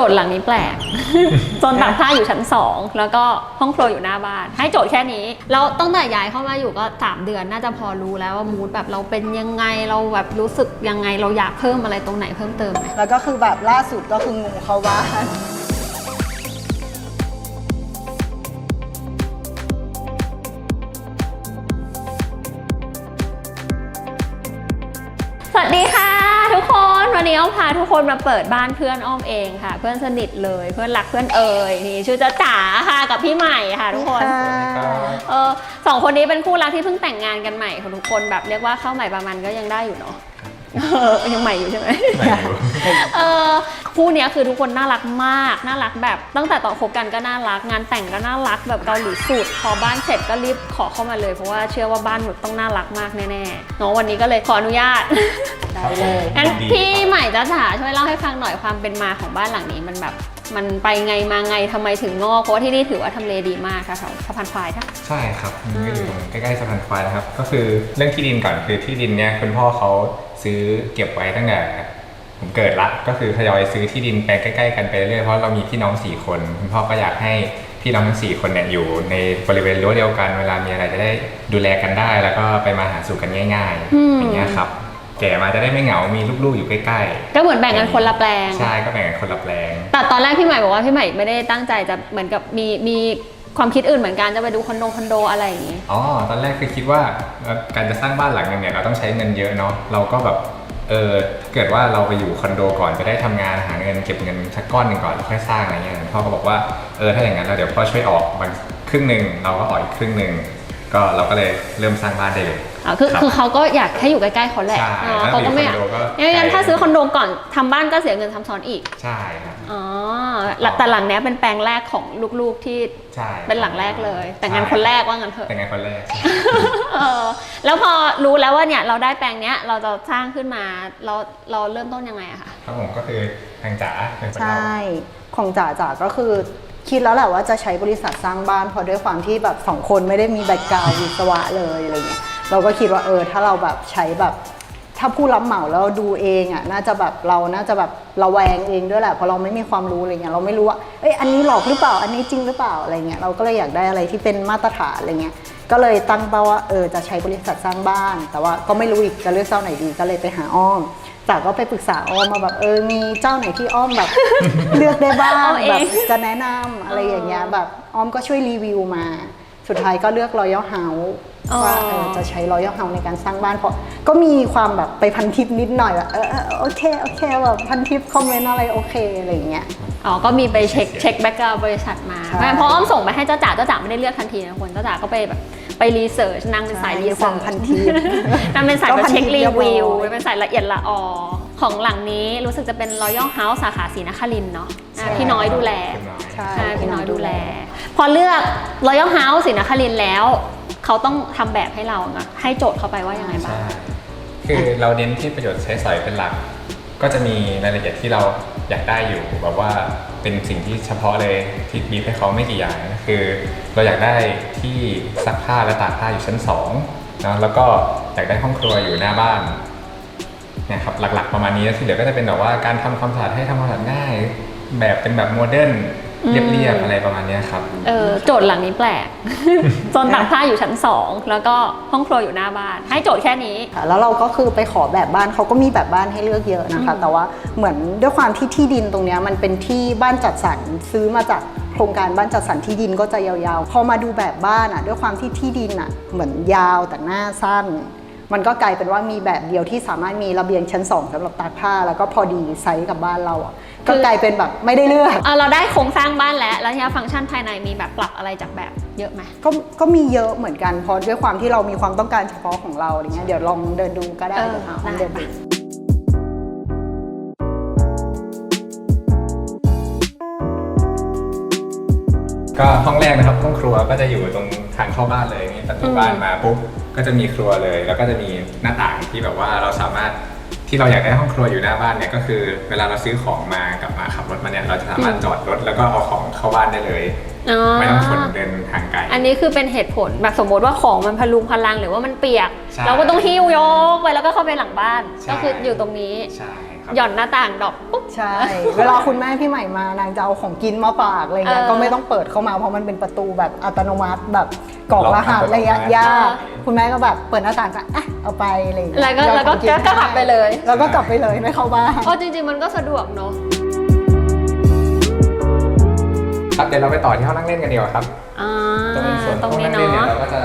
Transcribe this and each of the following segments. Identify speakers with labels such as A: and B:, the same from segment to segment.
A: โจทย์หลังนี้แปลก โซนตากผ้าอยู่ชั้น 2 แล้วก็ห้องครัวอยู่หน้าบ้าน ให้โจทย์แค่นี้ แล้วตั้งแต่ย้ายเข้ามาอยู่ก็ 3 เดือนน่าจะพอรู้แล้วว่ามูดแบบเราเป็นยังไงเราแบบรู้สึกยังไงเราอยากเพิ่มอะไรตรงไหนเพิ่มเติมไหม
B: แล้วก็คือแบบล่าสุดก็คืองูเข้าบ้าน
A: อ้อมพาทุกคนมาเปิดบ้านเพื่อนอ้อมเองค่ะ เพื่อนสนิทเลยเพื่อนรักเพื่อนเอ่ยนี่ชื่อจ๊ะจ๋าค่ะกับพี่ใหม่ค่ะทุกคนเออสองคนนี้เป็นคู่รักที่เพิ่งแต่งงานกันใหม่ค่ะทุกคนแบบเรียกว่าเข้าใหม่ประมาณก็ยังได้อยู่เนาะเออ ยังใหม่อยู่ใช่ไหมเออคู่เนี้ยคือทุกคนน่ารักมากน่ารักแบบ ตั้งแต่ตอนคบกันก็น่ารัก งานแต่งก็น่ารักแบบเกาหลีสุด พอบ้านเสร็จก็รีบขอเข้ามาเลยเพราะว่าเชื่อว่าบ้านหนูต้องน่ารักมากแน่ๆเนาะวันนี้ก็เลยขออนุญาต
B: ได้เลย
A: งั้นพี่ใหม่จ้าจ๋าช่วยเล่าให้ฟังหน่อยความเป็นมาของบ้านหลังนี้มันแบบ มันไปไงมาไงทำไมถึงงอก เพราะว่าที่นี่ถือว่าทำเลดีมากค่ะแถวสะพานควายค่ะ
C: ใช่ครับมันก็อยู่ตรงใกล้ๆสะพานควายนะครับ ก็คือเรื่องที่ดินก่อนคือที่ดินเนี่ยคุณพ่อเขาซื้อเก็บไว้ตั้งแต่ผมเกิดละก็คือทยอยซื้อที่ดินไปใกล้ๆกันไปเรื่อยๆเพราะเรามีพี่น้องสี่คนคุณพ่อก็อยากให้พี่น้องทั้งสี่คนเนี่ยอยู่ในบริเวณรั้วเดียวกันเวลามีอะไรจะได้ดูแลกันได้ แล้วก็ไปมาหาสู่กันง่าย
A: อืม
C: ๆอย่างเงี้ยครับ แก่มาจะได้ไม่เหงา มีลูกๆอยู่ใกล้
A: ก็เหมือนแบ่งกันคนละแปลง
C: ๆใช่ก็แบ่งกันคนละแปลง
A: แต่ตอนแรกพี่ใหม่บอกว่าพี่ใหม่ไม่ได้ตั้งใจจะเหมือนกับมีมีความคิดอื่นเหมือนกันจะไปดูคอนโดคอนโดอะไรอย่างงี้
C: อ๋อ ตอนแรกคือคิดว่าเอ่อการจะสร้างบ้านหลังหนึงเนี่ยเราต้องใช้เงินเยอะเนาะ เราก็แบบ เออถ้าเกิดว่าเราไปอยู่คอนโดก่อนจะได้ทำงานหาเงินเก็บเงินสักก้อนหนึ่งก่อนแล้วค่อยสร้างอะไรเงี้ยพ่อก็บอกว่า เออถ้าอย่างนั้นเราเดี๋ยวพ่อช่วยออกบางครึ่งหนึ่งเราก็ออกอีกครึ่งหนึ่ง ก็เราก็เลยเริ่มสร้างบ้านได้เลย
A: อะคือ
C: รับ
A: คือเขาก็อยากให้อยู่ใกล้ๆเขาแหละ
C: ใช่
A: เนาะ
C: ถ้า
A: เขาก็ไม่อยาก
C: อยู่คอนโดก็
A: ไม่งั้น
C: ไกล
A: ถ้าซื้อคอนโดก่อนทำบ้านก็เสียเงินซ้ำซ้อนอีก
C: ใช่ครับ
A: อ๋อแล้วแต่หลังเนี้ยเป็นแปลงแรกของลูกๆที่
C: ใช่
A: เป็นหลังแรกเลย แต่งงานคนแรกว่างั้นเถอะ
C: แต่งงานคนแรก
A: เออแล้วพอรู้แล้วว่าเนี่ยเราได้แปลงเนี้ยเราจะสร้างขึ้นมาเราเราเริ่มต้นยังไงอะคะ
C: ครับผมก็คือทางจ๋าเป็นคน
B: ใช
C: เล่า่
B: ของจ๋าจ๋าก็คือคิดแล้วแหละว่าจะใช้บริษัทสร้างบ้านเพราะด้วยความที่แบบสองคนไม่ได้มีแบ็กกราวด์วิศวะเลยอะไรเงี้ย เราก็คิดว่าเออถ้าเราแบบใช้แบบถ้าผู้รับเหมาแล้วดูเองอะน่าจะแบบเราน่าจะแบบระแวงเองด้วยแหละเพราะเราไม่มีความรู้อะไรเงี้ยเราไม่รู้ว่าเอ้ยอันนี้หลอกหรือเปล่าอันนี้จริงหรือเปล่าอะไรเงี้ยเราก็เลยอยากได้อะไรที่เป็นมาตรฐานอะไรเงี้ยก็เลยตั้งเป้าว่าเออจะใช้บริษัทสร้างบ้าน แต่ว่าก็ไม่รู้อีกจะเลือกเจ้าไหนดีก็เลยไปหาอ้อมจ๋าก็ไปปรึกษาอ้อมมาแบบเออมีเจ้าไหนที่อ้อมแบบ เลือกได้บ้าง
A: เอาเอง
B: แบบจะแนะนำอะไรอย่างเงี้ยแบบอ้อมก็ช่วยรีวิวมา สุดท้ายก็เลือก Royal House ว่าเออจะใช้ Royal House ในการสร้างบ้านเพราะก็มีความแบบไปพันทิปนิดหน่อยว่าเออเออโอเคโอเคแบบพันทิปคอมเมนต์อะไรโอเคอะไรอย่างเงี้ย
A: อ๋อ ก็มีไปเช็คเช็คแบ็กกราวบริษัทมา
B: ใช่
A: ไม่เพราะอ้อมส่งไปให้เจ้าจ๋าเจ้าจ๋าไม่ได้เลือกทันทีนะคนเจ้าจ๋าก็ไปแบบไปรีเสิร์ชนางเป็นสาย
B: ใช่
A: รี
B: มีค
A: เสิ
B: วาม
A: ร์ช
B: พันทิป
A: นางเป็นสายแบบ
B: ก็พันทิป
A: เช็ครีวิว
B: เรียบร้อย
A: เป็นสายละเอียดละออ ของหลังนี้รู้สึกจะเป็น Royal House สาขาศรีนครินทร์เนาะอะ
C: ใช่
A: พี่น้อยดูแล
C: คุณน้อย
B: ใช่
A: ใช่พี่น้อยดูแล พอเลือก Royal House ศรีนครินทร์แล้ว เขาต้องทำแบบให้เรานะให้โจทย์เขาไปว่ายังไงบ้าง
C: ใช่คือเราเน้นที่ประโยชน์ใช้สอยเป็นหลัก ก็จะมีรายละเอียดที่เราอยากได้อยู่แบบว่าเป็นสิ่งที่เฉพาะเลยที่บีบให้เขาไม่กี่อย่างนะคือ เราอยากได้ที่ซักผ้าและตากผ้าอยู่ชั้นสองนะแล้วก็อยากได้ห้องครัวอยู่หน้าบ้านเนี่ยครับหลักๆประมาณนี้แล้วที่เหลือก็จะเป็นแบบว่าการทำความสะอาดให้ทำความสะอาดง่าย แบบเป็นแบบโมเดิร์นเรียบๆอะไรประมาณเนี้ยครับ
A: เออโจทย์หลังนี้แปลก โซนตากผ้าอยู่ชั้น 2 แล้วก็ห้องครัวอยู่หน้าบ้าน ให้โจทย์แค่นี้
B: ค่ะแล้วเราก็คือไปขอแบบบ้านเขาก็มีแบบบ้านให้เลือกเยอะนะคะ แต่ว่าเหมือนด้วยความที่ที่ดินตรงเนี้ยมันเป็นที่บ้านจัดสรรซื้อมาจากโครงการบ้านจัดสรรที่ดินก็จะยาวๆ พอมาดูแบบบ้านอะด้วยความที่ที่ดินอะเหมือนยาวแต่หน้าสั้น มันก็กลายเป็นว่ามีแบบเดียวที่สามารถมีระเบียงชั้นสองสำหรับตากผ้า แล้วก็พอดีไซส์กับบ้านเราอะก็กลายเป็นแบบไม่ได้เลือก
A: เออเราได้โครงสร้างบ้านแล้ว แล้วทีนี้ฟังก์ชันภายในมีแบบปรับอะไรจากแบบเยอะไหม
B: ก็ก็มีเยอะเหมือนกันเพราะด้วยความที่เรามีความต้องการเฉพาะของเราอะไรเงี้ยเดี๋ยวลองเดินดูก็ได้
A: เออ
B: เดี๋ยวหาห้อง
A: ได้
B: เดินดู
C: ก็ห้องแรกนะครับห้องครัวก็จะอยู่ตรง ทางเข้าบ้านเลยนี่ประตูบ้านมาปุ๊บก็จะมีครัวเลย แล้วก็จะมีหน้าต่างที่แบบว่าเราสามารถที่เราอยากได้ห้องครัวอยู่หน้าบ้านเนี่ยก็คือ เวลาเราซื้อของมากลับมาขับรถมาเนี่ยเราจะสามารถจอดรถแล้วก็เอาของเข้าบ้านได้เลย
A: อ๋อ
C: ไม่ต้องขนเดินทางไกล
A: อันนี้คือเป็นเหตุผลแบบสมมติว่าของมันพลุงพลังหรือว่ามันเปียก
C: ใช่
A: เราก็ต้องหิ้วยกไปแล้วก็เข้าไปหลังบ้าน
C: ใช่
A: ก็คืออยู่ตรงนี้
C: ใช่ ครับ
A: หย่อนหน้าต่างดอกปุ๊บ
B: ใช่ เวลาคุณแม่พี่ใหม่มานางจะเอาของกินมาฝากอะไรเงี้ย
A: เออ
B: ก็ไม่ต้องเปิดเข้ามาเพราะมันเป็นประตูแบบอัตโนมัติแบบกรอกรหัสอะไรเงี้ย
C: ล็อกอัตโนมัติ
B: ยากคุณแม่ก็แบบเปิดหน้าต่างก็อะเอาไปอะไรอย่างเงี้ย
A: แล้วก็
B: โยน
A: แล้วก็
B: ของน
A: ก็กลับไปเลย
B: แล้วก็กลับไปเลยไม่เข้าบ้าน
A: เพราะจริงๆมันก็สะดวกเนาะ
C: ครับเดี๋ยวเราไปต่อที่ห้องนั่งเล่นกันดีกว่าครับ
A: อ่า
C: ตรงส่วน
A: ตรง
C: ห้อง
A: นี้
C: นั่งเล่นเนี่ย
A: เนาะ
C: เราก็จะ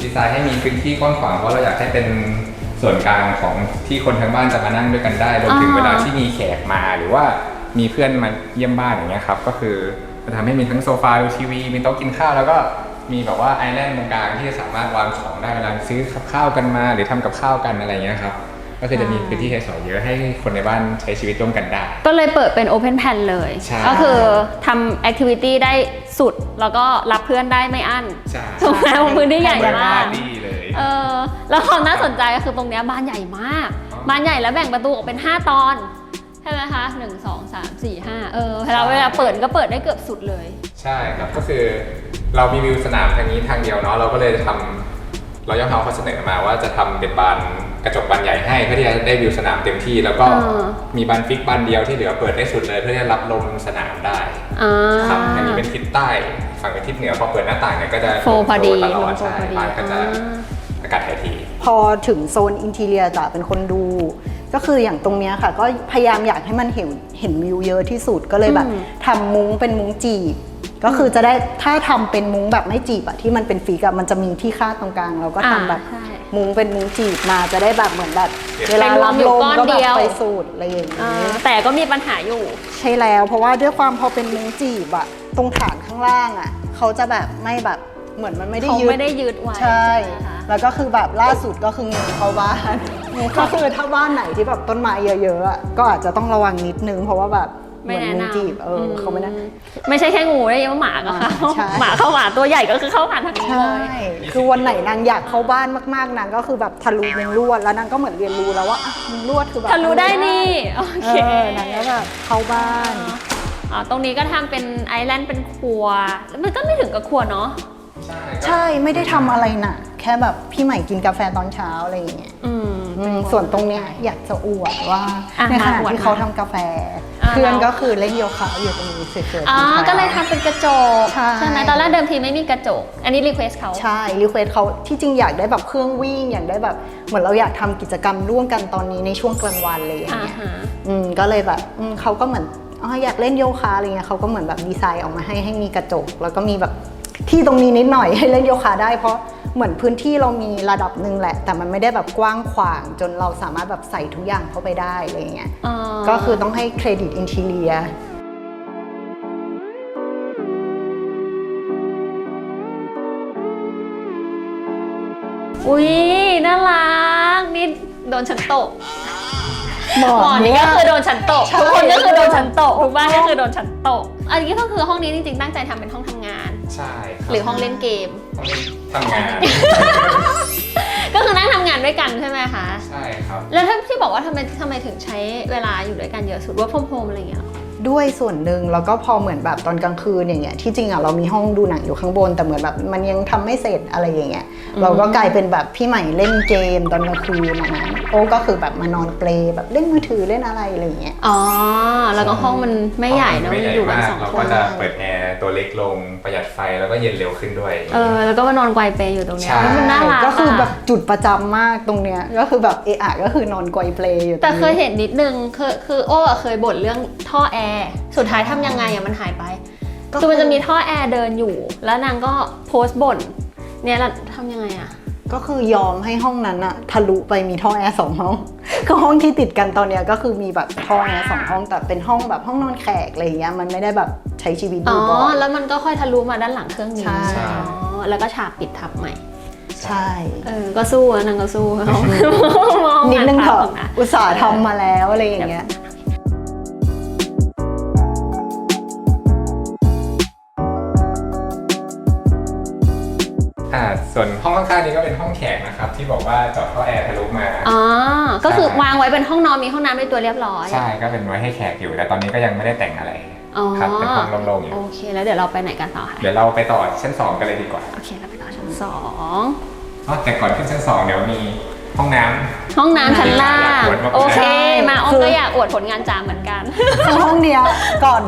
C: ดีไซน์ให้มีพื้นที่กว้างขวางเพราะเราอยากให้เป็น ส่วนกลางของที่คนทั้งบ้านจะมานั่งด้วยกันได้รวมถึง
A: อ่า
C: เวลาที่มีแขกมาหรือว่ามีเพื่อนมาเยี่ยมบ้านอย่างเงี้ยครับก็คือจะทำให้มีทั้งโซฟาดูทีวี มีโต๊ะกินข้าวแล้วก็มีแบบว่าไอแลนด์ตรงกลางที่จะสามารถวางของได้เวลาซื้อกับข้าวกันมา หรือทำกับข้าวกันอะไรเงี้ยครับก็คือจะมีพื้นที่ใช้สอยเยอะให้คนในบ้านใช้ชีวิตร่วมกันได้
A: ก็เลยเปิดเป็น Open Plan เลย
C: ใช่
A: ก็คือทำแอคทิวิตี้ได้สุด แล้วก็รับเพื่อนได้ไม่อั้น
C: ใช่
A: ถูกไหมพื้นที่ใหญ่
C: เปิด
A: มาก
C: ปร์ตี้ เลย
A: เออแล้วความน่าสนใจก็คือตรงเนี้ยบ้านใหญ่มาก
C: อ๋อ
A: บ้านใหญ่แล้วแบ่งประตูออกเป็น 5 ตอน ใช่ไหมคะ1 2 3 4 5เออเวลาเวลาเปิดก็เปิดได้เกือบสุดเลย
C: ใช่ครับก็คือเรามีวิวสนามทางนี้ทางเดียวเนาะเราก็เลยทำเราย่อมเฮาเขาเสนอมาว่าจะทำเป็นบานกระจกบานใหญ่ให้เพื่อที่จะได้วิวสนามเต็มที่ แล้วก็
A: อ่า
C: มีบานฟิกบานเดียวที่เหลือเปิดได้สุดเลย เพื่อที่จะรับลมสนามได้
A: อ่า
C: ครับอันนี้เป็นทิศใต้ฝั่งเป็นทิศเหนือพอเปิดหน้าต่างเนี่ยก็จะ
A: โฟพอดี
C: ลมตลอ
A: ล
C: ด
A: มโฟ
C: ใช่
A: พอดี
C: บ้านก็จะ
A: อ่า
C: อากาศถ่ายที
B: พอถึงโซนอินทีเรียจะเป็นคนดู ก็คืออย่างตรงเนี้ยค่ะ ก็พยายามอยากให้มันเห็นเห็นวิวเยอะที่สุดก็เลยแบบ
A: อืม
B: ทำมุ้งเป็นมุ้งจีบ ก็คือจะได้ถ้าทำเป็นมุ้งแบบไม่จีบอะที่มันเป็นฟีกอะมันจะมีที่คาดตรงกลาง เราก็ทำแบบ
A: อ่าใช่
B: มุ้งเป็นมุ้งจีบมาจะได้แบบเหมือนแบบ
C: เป็น
B: เวลารับลม
A: เป็นมุ้งอยู่ก้อน
B: ก็แบ
A: เดี
B: บ
A: ยว
B: ไปสูดอะไรอย่าง
A: อ่า
B: นี้
A: แต่ก็มีปัญหาอยู่
B: ใช่แล้วเพราะว่าด้วยความพอเป็นมุ้งจีบอะตรงฐานข้างล่างอะเขาจะแบบไม่แบบ เหมือนมันไม่ได้
A: เขา
B: ยึด
A: ไม่ได้ยึดไว้
B: ใช่
A: ไหมคะ
B: แล้วก็คือแบบล่าสุดก็คืองูเข้าบ้าน ก็คือถ้าบ้านไหนที่แบบต้นไม้เยอะๆอะก็อาจจะต้องระวังนิดนึง เพราะว่าแบบเห
A: ไม่
B: มือน
A: แนะ
B: งู
A: นำ
B: จีบเอออเขาไม่ได้
A: ไม่ใช่แค่งูได้ยังว่าหมาก็เข้า
B: ใช่
A: หมาเข้าหมาตัวใหญ่ก็คือเข้าผ่านทางนี้
B: ใช่
A: เลย
B: คือวันไหนนางอยากเข้าบ้านมากๆนางก็คือแบบทะลุมุงลวดแล้วนางก็เหมือนเรียนรู้แล้วว่าอะมุงลวดคือแบบ
A: ทะลุได้นี่ โอ
B: เอ
A: เค
B: อนางก็แบบเข้าบ้าน
A: อ๋อตรงนี้ก็ทำเป็นไอแลนด์เป็นครัวแล้วมันก็ไม่ถึงกับครัวเนาะ
C: ใช่
B: ใช่ไม่ได้ทำอะไรหนักแค่แบบพี่ใหม่กินกาแฟตอนเช้าอะไรอย่างเงี้ย
A: อืม
B: อืมส่วนตรงเนี้ยอยากจะอวดว่า
A: อะ
B: ในขณะ
A: มาอวด
B: ที่เขา
A: มา
B: ทำกาแฟ
A: อะ
B: เพื่อน
A: เรา
B: ก็คือเล่นโยคะอยู่ตรงนี้เฉยๆ
A: อ๋อ
B: ตรง
A: ก็เลย
B: ท้า
A: ทำเป็นกระจก
B: ใช่
A: ไหมตอนแรกเดิมทีไม่มีกระจก อันนี้รีเควสเขา
B: ใช่รีเควสเขาที่จริงอยากได้แบบเครื่องวิ่งอยากได้แบบเหมือนเราอยากทำกิจกรรมร่วมกันตอนนี้ในช่วงกลางวันอะไรอย่าง
A: อ่า
B: เงี้ย
A: ฮะ
B: อืมก็เลยแบบอืมเขาก็เหมือนอ๋ออยากเล่นโยคะอะไรเงี้ยเขาก็เหมือนแบบดีไซน์ออกมาให้ให้มีกระจก แล้วก็มีแบบ ที่ตรงนี้นิดหน่อยให้เล่นโยคะได้ เพราะเหมือนพื้นที่เรามีระดับหนึ่งแหละ แต่มันไม่ได้แบบกว้างขวาง จนเราสามารถแบบใส่ทุกอย่างเข้าไปได้อะไรเงี้ย
A: อ๋อ
B: ก็คือต้องให้เครดิตอินทีเลีย
A: อุ้ยน่ารักนี่โดนฉันตก
B: หมอ
A: หมอน
B: น
A: นี่
B: เนี้ย
A: ก็คือโดนฉันตก
B: ใช่
A: ทุกคนก็คือโดนฉันตกทุกบ้านก็คือโดนฉันตกอันนี้ก็คือห้องนี้จริงๆตั้งใจทำเป็นห้องทำงาน
C: ใช่คบ
A: หรือห้องเล่นเกม
C: ห้องทำงาน
A: ก็คือนั่งทำงานด้วยกันใช่ไหมคะ
C: ใช่ครับ
A: แล้วถ้าที่บอกว่าทำไมทำไมถึงใช้เวลาอยู่ด้วยกันเยอะสุดว่าพมๆอะไรอย่างเงี้ยเหรอ
B: ด้วยส่วนหนึ่งแล้วก็พอเหมือนแบบตอนกลางคืนอย่างเงี้ยที่จริงอะเรามีห้องดูหนังอยู่ข้างบน แต่เหมือนแบบมันยังทำไม่เสร็จอะไรอย่างเงี้ยเราก็กลายเป็นแบบพี่ใหม่เล่นเกมตอนกลางคืนนะโอ้ก็คือแบบมานอนเปลแบบเล่นมือถือเล่นอะไรอะไรอย่างเงี้ย
A: อ๋อแล้วก็ห้องมันไม่ใหญ่เนอะ
C: ไม่
A: มัน
C: ใหญ่
A: อยู่กัน
C: มาก
A: สอง
C: เรา
A: ค
C: ก็
A: น
C: จะเปิดแอร์ตัวเล็กลงประหยัดไฟแล้วก็เย็นเร็วขึ้นด้วย
A: เออแล้วก็มานอนไกวเปอยู่ตรงเนี้ย
C: ใช่
A: มันน่ารัก
B: ก็คือแบบะจุดประจำมากตรงเนี้ยก็คือแบบเอะอะก็คือนอนไกวเปลอยู่ตรงนี้
A: แต่เคยเห็นนิดนึงคือคือโอ้อะเคยบ่นเรื่องท่อแอร์สุดท้ายทำยังไงอะมันหายไป
B: ก็คือ
A: คือมันจะมีท่อแอร์เดินอยู่ แล้วนางก็โพสต์บ่นเนี่ยแล้วทำยังไงอะ
B: ก็คือยอมให้ห้องนั้นอะทะลุไปมีท่อแอร์สองห้องคือห้องที่ติดกันตอนเนี้ยก็คือมีแบบท่อแอร์สองห้องแต่เป็นห้องแบบห้องนอนแขกอะไรอย่างเงี้ยมันไม่ได้แบบใช้ชีวิตอ
A: อ๋อ
B: ยู่บ่อย
A: แล้วมันก็ค่อยทะลุมาด้านหลังเครื่องนี้
B: ใช่
A: อ๋อแล้วก็ฉากปิดทับใหม่
B: ใช่
A: เออก็สู้อะนางก็สู้มอง
B: นิดนึงเถอะ
A: ภาพกนะ
B: อุตส่าห์ทำมาแล้วอะไรอย่างเงี้ย
C: อ่าส่วนห้องข้างๆนี้ก็เป็นห้องแขกนะครับ ที่บอกว่าเจาะท่อแอร์ทะลุมา
A: อ๋อ ก็คือวางไว้เป็นห้องนอนมีห้องน้ำในตัวเรียบร้อย
C: ใช่ก็เป็นไว้ให้แขกอยู่แต่ตอนนี้ก็ยังไม่ได้แต่งอะไร
A: อ๋อ
C: ครับเป็นห้องโล่งๆอยู่
A: โอเค แล้วเดี๋ยวเราไปไหนกันต่อคะ
C: เดี๋ยวเราไปต่อชั้น2กันเลยดีกว่า
A: โอเคเราไปต่อชั้นสอง
C: อ๋อแต่ก่อนขึ้นชั้น2เดี๋ยวมีห้องน้ำ
A: ห้องน้ำชั้นล่าง
C: อยากอวดมาก
A: โอเค
B: ใช่
A: มาอ้อม
B: คือ
A: ก็อยากอวดผลงานจ๋าเหมือนกัน
B: คือห้องเนี้ยก่อน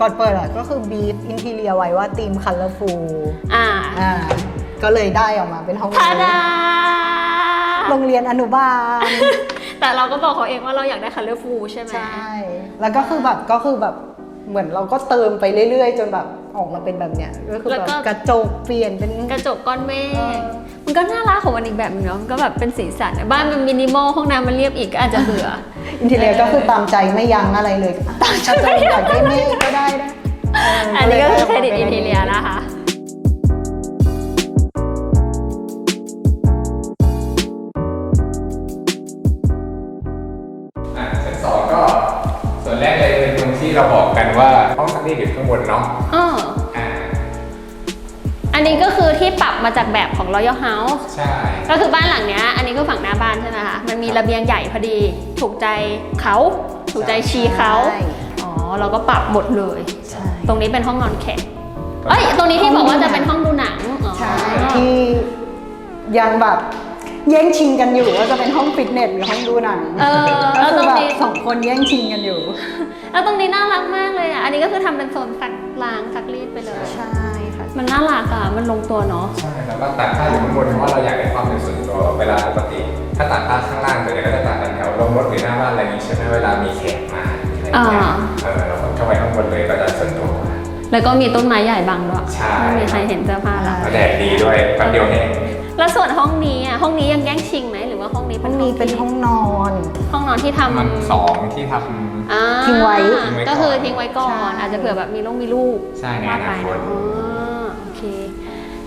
B: ก่อนเปิดอะก็คือบีฟอินทีเรียไว้ว่าธีมคัลเลอร์ฟูล
A: อ่า
B: อ่า ก็เลยได้ออกมาเป็นห้อง
A: ทา
B: นี้
A: ดา
B: โรงเรียนอนุบาล
A: แต่เราก็บอกเขาเองว่าเราอยากได้คัลเลอร์ฟูใช่ไหม
B: ใช่ แล้วก็คือแบบก็คือแบบเหมือนเราก็เติมไปเรื่อยๆ จนแบบออกมาเป็นแบบเนี้ยก็คือแบบกระจกเปลี่ยนเป็น
A: กระจกก้อนเม
B: เอ
A: ฆ
B: อ
A: มันก็น่ารักของมันอีกแบบนึงเนาะมันก็แบบเป็นสีสันบ้านมันมินิมอลห้องน้ำมันเรียบอีกก็อาจจะเบื่อ
B: อินทีเรียก็คือตามใจไม่ยั้งอะไรเลยตามใจอยากได้เมฆก็ได้นะเอั
A: นนี้ก็คือเครดิตอินทีเรียนะคะ
C: ว่าห้องซักรีดอยู่ข้างบนเนาะ
A: อ้อ
C: อ่า
A: อันนี้ก็คือที่ปรับมาจากแบบของ Royal House
C: ใช่
A: ก็คือบ้านหลังเนี้ย อันนี้คือฝั่งหน้าบ้านใช่ไหมคะ มันมีระเบียงใหญ่พอดี ถูกใจเขา ถูกใจชีเขา
B: ใช่
A: อ๋อ เราก็ปรับหมดเลย
B: ใช่
A: ตรงนี้เป็นห้องนอนแขกเอ้ย ตรงนี้ที่บอกว่าจะเป็นห้องดูหนังอ๋อ
B: ใช่ที่ยังแบบ แย่งชิงกันอยู่ว่าจะเป็นห้องฟิตเนสหรือห้องดูหนัง
A: เออ
B: ก็
A: แล้ว
B: คื
A: ตร
B: องแบบ
A: นี้
B: สองคนแย่งชิงกันอยู่
A: แล้วตรงนี้น่ารักมากเลยอะ อันนี้ก็คือทำเป็นโซนซักล้างซักรีดไปเลย
B: ใช่ค่ะ
A: มันน่ารักอะ มันลงตัวเนาะ
C: ใช่แล้วก็ตัดผ้าอยู่ข้างบนเพราะว่าเราอยากได้ความเป็นส่วนตัวเวลาปกติ ถ้าตัดผ้าข้างล่างส่วนใหญ่ก็จะตัดกันแถวลงรถหรือหน้าบ้านอะไรอย่างนี้ใช่ไหมเวลามีแขกมาอะไรอย่างเงี้ย
A: อ่า
C: เออเราก็เข้าไปข้างบนเลยก็จะส่วนตัว
A: แล้วก็มีต้นไม้ใหญ่บังด้วย
C: ใช่
A: ไม่มีใครเห็นเสื้อผ้าละ
C: แล้วแดดดีด้วยแป๊บเดียวแห้ง
A: แล้วส่วนห้องนี้อะห้องนี้ยังแย่งชิงไหมหรือว่าห้องนี้
B: ห้
A: เป็
B: อนง
A: ห้อง
B: นี้เป็น
A: ที่
B: ห้องนอน
A: ห้องนอนที่ทำ
C: มันสองที่ทำ
A: อ่า
B: ทิ้งไว้
C: ทิ้งไว้ก่อน
A: ก็คือทิ้งไว้ก่อน
B: ใช่
A: อาจจะเผื่อแบบมีลูกมีลูก
C: ใช่ใน
A: ว่า
C: อ
A: ไป
C: นาคต
A: เนาะอ๋อโอเค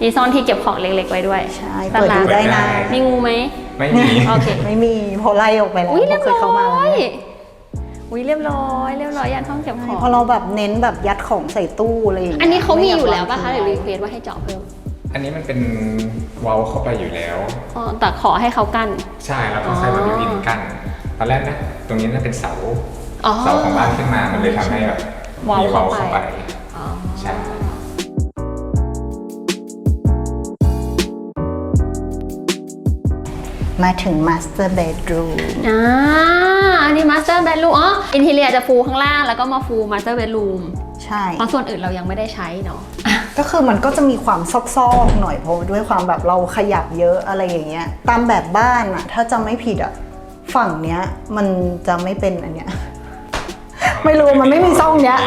A: มีซ่อนที่เก็บของเล็กๆไว้ด้วย
B: ใช่
A: ตา
B: เปิด
A: ลา
B: ดูได้นะ
A: มีงูไหม
C: ไม่มี
A: โอเค
B: ไม่มีเพอไล่ออกไปแล้ว
A: อุ้ย
B: เพ
A: เรีย
B: ราะ
A: บ
B: เคยเข้า
A: ร้
B: มา
A: อ
B: แล้ว
A: ยอุ้ยเรียบร้อย เรียบร้อยยันห้องเก็บของ
B: เพราะเราแบบเน้นแบบยัดของใส่ตู้อะไรอย่างเงี้ย
A: อันนี้เขามีอยู่แล้วป่ะคะ
B: ไม่
A: ห
B: ยาก
A: รือรี
B: วาง
A: เควสว่าให้เจาะเพิ่ม
C: อันนี้มันเป็นเว้าเข้าไปอยู่แล้ว
A: อ๋อแต่ขอให้เขากั้น
C: ใช่แล้วก็ใช้แบบบิวอินกันตอนแรกนะตรงนี้น่าเป็นเสา
A: อ๋อ
C: เสาของบ้านขึ้นมามันเลยทำให้แบบ
A: เว้า
C: มีเว้า
A: เข้า
C: เข้า
A: ไป
C: ไป
A: อ๋อ
C: ใช่
B: มาถึง master bedroom
A: อ่าอันนี้มาสเตอร์เบดรูมอ๋ออินทีเรียจะฟูข้างล่างแล้วก็มาฟูมาสเตอร์เบดรูม
B: ใช่
A: เพราะส่วนอื่นเรายังไม่ได้ใช้เนาะ
B: ก็คือมันก็จะมีความซอกๆหน่อยเพราะด้วยความแบบเราขยับเยอะอะไรอย่างเงี้ย ตามแบบบ้านอะถ้าจะไม่ผิดอะฝั่งเนี้ยมันจะไม่เป็นอันเนี้ย ไม่รู้มันไม่มีซ่องเนี้ย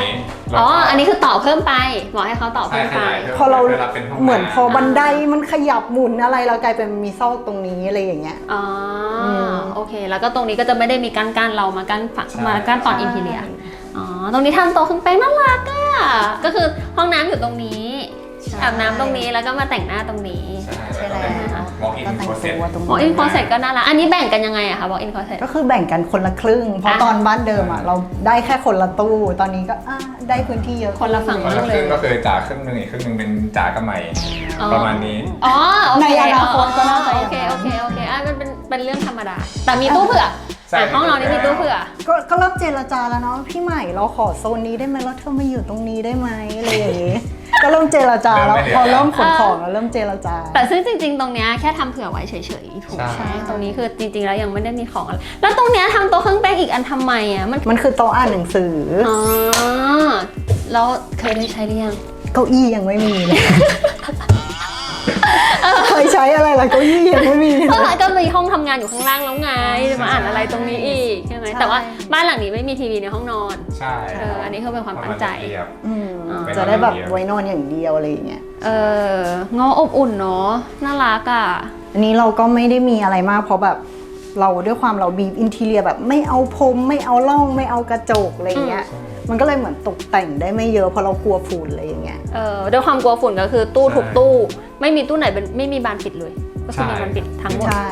A: อ๋อ อันนี้คือต่อเพิ่มไปบอกให้เขาต่อ
C: ใช่
A: เพิ่ม
C: ข
A: ไป
C: ยายเพิ่ม
B: พอเรา
C: วลป็ห้ง
B: เหมือนพอำบันไดมันขยับหมุนอะไรเรากลายเป็นมีซอกตรงนี้อะไรอย่างเงี้ย
A: อ๋ออ
B: ม
A: โอเค แล้วก็ตรงนี้ก็จะไม่ได้มีกั้นกั้นเรามากั้นฝั่ง
C: ใช่
A: มากั้นตอนอินทีเรียอ๋อ ตรงนี้ทำโต๊ะเครื่องแป้งน่ารักอะก็คือห้องน้ำอยู่ตรงนี้อาบน้ำตรงนี้แล้วก็มาแต่งหน้าตรงนี้
C: ใช่
B: ใช่
C: แล้
B: แล้วว
C: มองอิน
B: ก็แต่ง
C: โปรเซส
B: ตัวตรง
A: บอกอินคอเซ็ตก็น่ารักอันนี้แบ่งกันยังไงอะคะบอกอินคอเซ็ต
B: ก็คือแบ่งกันคนละครึ่ง เพราะ
A: อะ
B: ตอนบ้านเดิมอะเราได้แค่คนละตู้ ตอนนี้ก็อะได้พื้นที่เยอะ
A: คนละฝั่ง
C: คนละครึ่งก็คือจ่าครึ่งหนึ่งอีกครึ่งหนึ่งเป็นจ่ากับใหม่
A: อ๋อ
C: ประมาณนี้
A: อ๋อโอเค
B: ในอนาคตก็น่าจะ
A: โอ
B: อย่าง
A: เค
B: นั้น
A: โอเคโอเคอะมันเป็นเป็นเรื่องธรรมดา แต่มีตู้เผื่อ
C: ใช่
A: อะห้องนอนนี้มีตู้เผื่อ
B: ก็ก็เริ่มเจรจาแล้วเนาะพี่ใหม่เราขอโซนนี้ได้ไหมแล้วเธอมาอยู่ตรงนี้ได้ไหมอะไรอย่างงี้ ก็เริ่มเจรจาแล้ว
C: เริ่มไม่เหลือ
B: พอเริ่มขนของแล้วเริ่มเจรจา
A: แต่ซึ่งจริง ๆ ตรงเนี้ยแค่ทำเผื่อไว้เฉยๆถูก
C: ใช่
A: ใช่ตรงนี้คือจริงๆแล้วยังไม่ได้มีของอะไรแล้วตรงเนี้ยทำโต๊ะเครื่องแป้งอีกอันทำไมอะมัน
B: มันคือโต๊ะอ่านหนังสือ
A: อ๋อแล้วเคยได้ใช้หรือยัง
B: เก้าอี้ยังไม่มีเลยเคยใช้ อะไรล่ะเก้าอี้ยังไม่มีเลย
A: ก็ก็มีห้องทำงานอยู่ข้างล่างแล้วไงจะมาอ่านอะไรตรงนี้อีกใช่ไหม
B: ใช่
A: แต่ว่าบ้านหลังนี้ไม่มีทีวีในห้องนอน
C: ใช่
A: เอออันนี้คือเป็นความตั้งใจ
C: เรียบ
B: อืม
A: อ๋อ
B: จะได้แบบไว้นอนอย่างเดียวอะไรอย่างเงี้ย
A: เอองออบอุ่นเนาะน่ารักอะ
B: อันนี้เราก็ไม่ได้มีอะไรมากเพราะแบบเราด้วยความเราบีบอินทีเรียแบบไม่เอาพรมไม่เอาร่องไม่เอากระจกอะไรอย่างเงี้ย
C: ใช่
B: มันก็เลยเหมือนตกแต่งได้ไม่เยอะเพราะเรากลัวฝุ่นอะไรอย่างเงี้ย
A: เออด้วยความกลัวฝุ่นก็คือตู้
C: ใช่
A: ทุกตู้ ไม่มีตู้ไหนเป็นไม่มีบานปิดเลย ก็คือมี
C: ใช่
A: บานปิดทั้งหมด
B: ใช่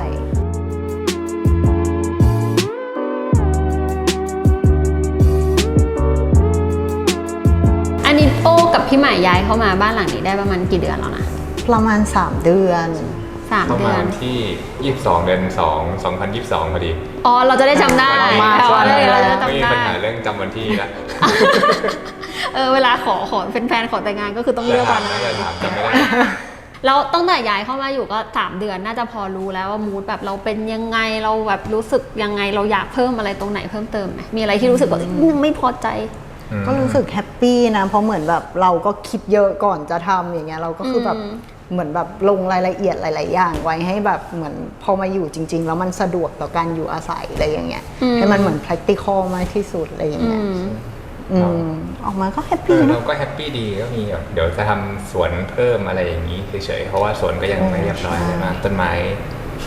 A: อันนี้โอ้กับพี่ใหม่ย้ายเข้ามาบ้านหลังนี้ได้ประมาณกี่เดือนแล้วนะ
B: ประมาณ 3 เดือน
A: สาม
C: เข้า
A: เดื
C: มา
A: อน
C: วันที่ 22 เดือน 2 2022 พอดี
A: อ๋อ เราจะได้จำได้
B: มา
A: อ๋อ
B: มา
A: เลยเราจะ
C: ไม่มี
A: จำได้
C: ปัญหาเรื่องจำวันที่แล้ว
A: เออ เวลาขอขอเป็นแฟนขอแต่งงานก็คือต้อง
C: อ
A: เลื
C: ย่า
A: อก
C: ถา
A: วั
C: ม
A: น
C: นะอย่าถามจำไม่ได้
A: แล้วตั้งแต่ย้ายเข้ามาอยู่ก็ 3 เดือนน่าจะพอรู้แล้วว่ามูดแบบเราเป็นยังไงเราแบบรู้สึกยังไงเราอยากเพิ่มอะไรตรงไหนเพิ่มเติมไหมมีอะไรที่รู้สึกว่าอืมไม่พอใจ
C: อืม
B: ก็รู้สึกแฮปปี้นะ เพราะเหมือนแบบเราก็คิดเยอะก่อนจะทำอย่างเงี้ยเราก็คือแบบ
A: อืม
B: เหมือนแบบลงรายละเอียดหลาย ๆ อย่างไว้ให้แบบเหมือนพอมาอยู่จริง ๆ แล้วมันสะดวกต่อการอยู่อาศัยอะไรอย่างเงี้ยให้มันเหมือน practical มากที่สุดอะไรอย่าง
A: อื
B: เงี้ย
A: ม
B: อืมออกมาก็แฮป
C: เอ
B: ปี้
C: อ
B: นะ
C: เราก็แฮปปี้ดีก็มีแบบเดี๋ยวจะทำสวนเพิ่มอะไรอย่างนี้เฉยๆเพราะว่าสวนก็ยังไม่เรียบร้อยเลยนะต้นไม้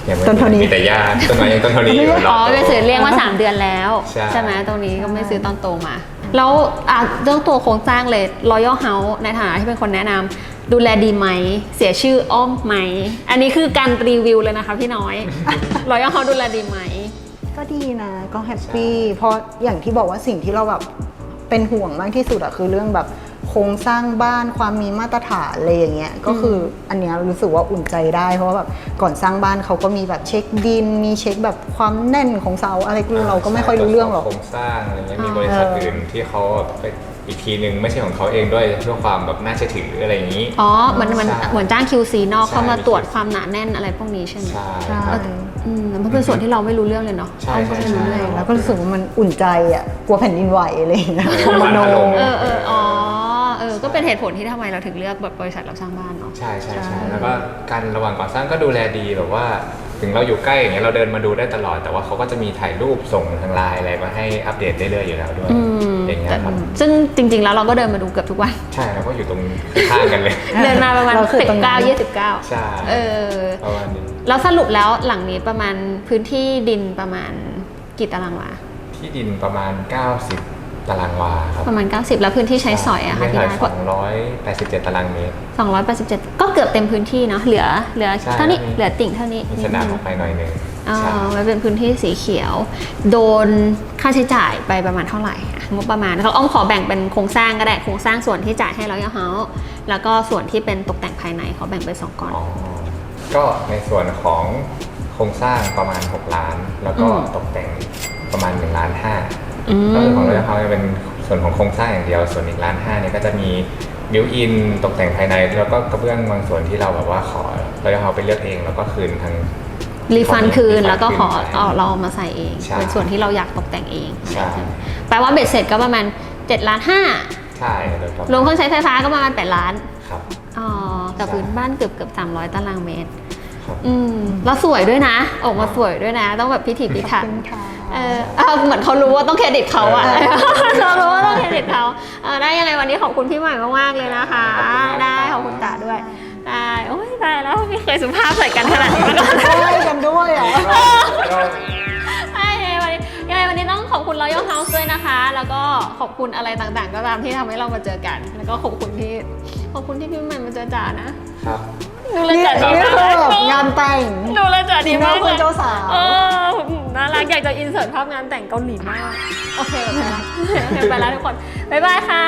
C: ยังไม่
B: ต้นเท่านี้
C: มีแต่หญ้าต้นไม้ยังต้นเท่านี้อยู่
A: อ๋อ
C: รบ
A: ไป
C: ตัว
A: ซื้อเลี้ยงมา3เดือนแล้ว
C: ใช่
A: ไหมตรงนี้ก็ไม่ซื้อตอนโตมา แล้วอะเรื่องตัวโครงสร้างเลย Royal House ในฐานะที่เป็นคนแนะนำดูแลดีไหม เสียชื่ออ้อมไหม อันนี้คือการรีวิวเลยนะคะพี่น้อย Royal House ดูแลดีไหม
B: ก็ดีนะ ก็แฮปปี้เพราะอย่างที่บอกว่าสิ่งที่เราแบบ เป็นห่วงมากที่สุดอะคือเรื่องแบบโครงสร้างบ้านความมีมาตรฐานอะไรอย่างเงี้ยก็คืออันเนี้ยรู้สึกว่าอุ่นใจได้ เพราะว่าแบบก่อนสร้างบ้านเขาก็มีแบบเช็คดิน มีเช็คแบบความแน่นของเสาอะไรก็เราก็ไม่ค่อยรู้เรื่องหรอก
C: โครงสร้างอะไรเงี้ยมี
A: อ๋อ
C: บริษัทอื่นที่เขาไป อีกทีหนึ่งไม่ใช่ของเขาเองด้วยเพื่อความแบบน่าเชื่อถืออะไรอย่างนี้
A: อ๋อเหมือนเหมือน
C: ใช่
A: เหมือนจ้าง QC นอก
C: ใช่
A: เข้ามาตรวจความหนาแน่นอะไรพวกนี้ใช่ไหม
C: ใช่
B: ใช่
C: ครับ
A: อืมมันเป็นส่วนที่เราไม่รู้เรื่องเลยเนาะ
C: ใช่
A: อ้อมก็ไม่รู้
C: ใช่
A: เรื่อง
C: ใช่
B: แล้วก็รู้สึกว่ามันอุ่นใจอะกลัวแผ่นดินไหวอะไรอย่างเงี้ย
C: เออ
B: มโน
C: บ้านถล่ม
A: เออเอออ๋อเออก็เป็นเหตุผลที่ทำไมเราถึงเลือกแบบบริษัทรับสร้างบ้านเนาะ
C: ใช่ใช่
B: ใช่
C: ใช่แล้วก็การระหว่างก่อสร้างก็ดูแลดีแบบว่า ถึงเราอยู่ใกล้อย่างเงี้ยเราเดินมาดูได้ตลอด แต่ว่าเขาก็จะมีถ่ายรูปส่งทางไลน์อะไรมาให้อัปเดตเรื่อยๆอยู่แล้วด้วย
A: อืม
C: อย่างเงี้ย
A: แต่
C: ครับ
A: ซึ่งจริง ๆ แล้วเราก็เดินมาดูเกือบทุกวัน
C: ใช่เราก็อยู่ตรงข้างๆกันเลย
A: เดินมาประมาณ
B: เราคือ
A: สิบ
B: ตรงนั้
A: เก้านยี่สิบเก้า
C: ใช่
A: เออ
C: ประมาณนี้
A: แล้วสรุปแล้วหลังนี้ประมาณพื้นที่ดินประมาณกี่ตารางวา
C: ที่ดินประมาณ 90 ตารางวาครับ
A: ประมาณ 90 แล้วพื้นที่ใช้สอยอะค่ะพี่
C: ใช่
A: ได้
C: สองร้อยแปดสิบเจ็ดตารางเมตร
A: 287ก็เกือบเต็มพื้นที่เนาะเหลือเหลือ
C: ใช่
A: เท่านี้
C: มี
A: เหลือติ่งเท่านี้
C: มี
A: นิ
C: ส
A: ด
C: นาม
A: นึ
C: องอกไปหน่อยหนึง
A: อ๋อ
C: ใช่
A: มันเป็นพื้นที่สีเขียว โดนค่าใช้จ่ายไปประมาณเท่าไหร่อะงบประมาณเขาอ้อมขอแบ่งเป็นโครงสร้างก็ได้โครงสร้างส่วนที่จ่ายให้เราเฮาแล้วก็ส่วนที่เป็นตกแต่งภายในเขาแบ่งเป็นสองก้อน
C: อ๋อก็ในส่วนของโครงสร้างประมาณ 6 ล้าน แล้วก็
A: อืม
C: ตกแต่งประมาณ1ล้านห้า
A: อืม
C: ก็คือของเราจะเขาจะเป็นส่วนของโครงสร้างอย่างเดียว ส่วนอีกล้านห้าเนี่ยก็จะมีบิวอินตกแต่งภายใน แล้วก็กระเบื้องบางส่วนที่เราแบบว่าขอเราจะเอาไปเลือกเองแล้วก็คืนทาง
A: รีฟันคืน
C: refund
A: แล้วก็ขอ
C: คืนไป
A: เอาเราเอามาใส่เอง
C: ใช่
A: เป็นส่วนที่เราอยากตกแต่งเอง
C: ใช่
A: แปลว่าเบ็ดเสร็จก็ประมาณ7ล้านห้า
C: ใช่โดยประ
A: รวมเค
C: มาณ
A: รื่องใช้ไฟฟ้าก็ประมาณ8ล้าน
C: ครับ
A: อ๋อกับ
C: ใช่
A: พื้นบ้านเกือบเกือบ300 ตารางเมตร
C: ครับ
A: อืมแล้วสวยด้วยนะ ออกมาสวยด้วยนะ ต้องแบบพิถีพิถัน
B: ขอบคุณค่ะ
A: เออเอาเหมือนเขารู้ว่าต้องเครดิตเขาอะ
C: เออ
A: เรารู้ว่าต้องเครดิตเขาเออได้ยังไงวันนี้ขอบคุณพี่ใหม่มากๆเลยนะคะ ได้ขอบคุณตาด้วยได้โอ้ยตายแล้วไม่เคยสุภาพใส่กันขนาดนี้มาก่อน
B: ได้กันด้วยอะ
A: ใช่ยังไงวันนี้ยังไงวันนี้ต้องขอบคุณ Royal House ด้วยนะคะ แล้วก็ขอบคุณอะไรต่างๆ ก็ตามที่ทำให้เรามาเจอกัน แล้วก็ขอบคุณที่ขอบคุณที่พี่ใหม่มาเจอจ๋านะครับ ดูแล
B: นี่
A: จ๋าดี
B: นี่
A: มาก
B: คือ
A: เลย
B: แบบงานแต่ง
A: ดูแลจ๋าดีมาก
B: ที่หน้าคุณเจ้าสาว
A: เออน่ารักอยากจะอินเสิร์ตภาพงานแต่งเกาหลีมาก โอเค ไปแล้วโอเคไปแล้วทุกคน บ๊ายบายค่ะ